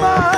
Mama.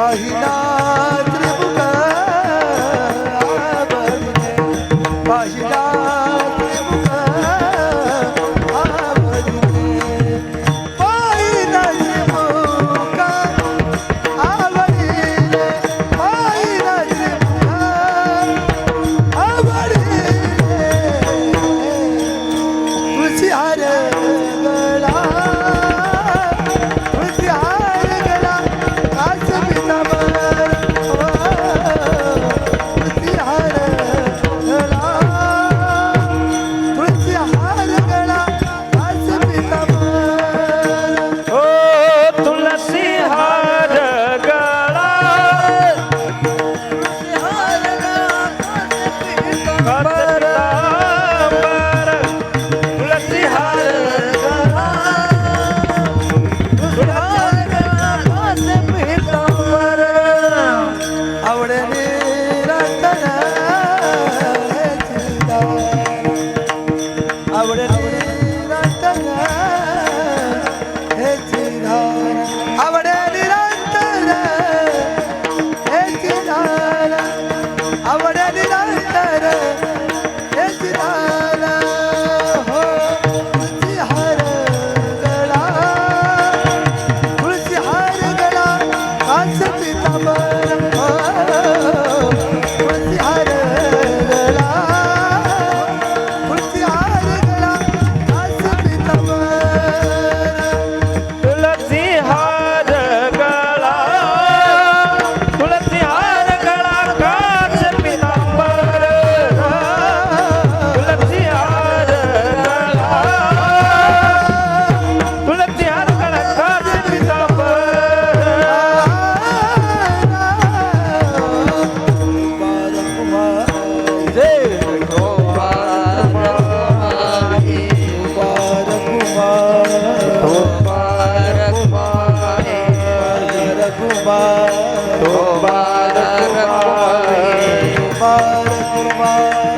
पाहिला त्रिभुग आवडीने पाहिला त्रिभुग आवडीने पाहिला त्रिभुग आवडीने पाहिला 拜拜。કુમાર કુમાર કુમાર.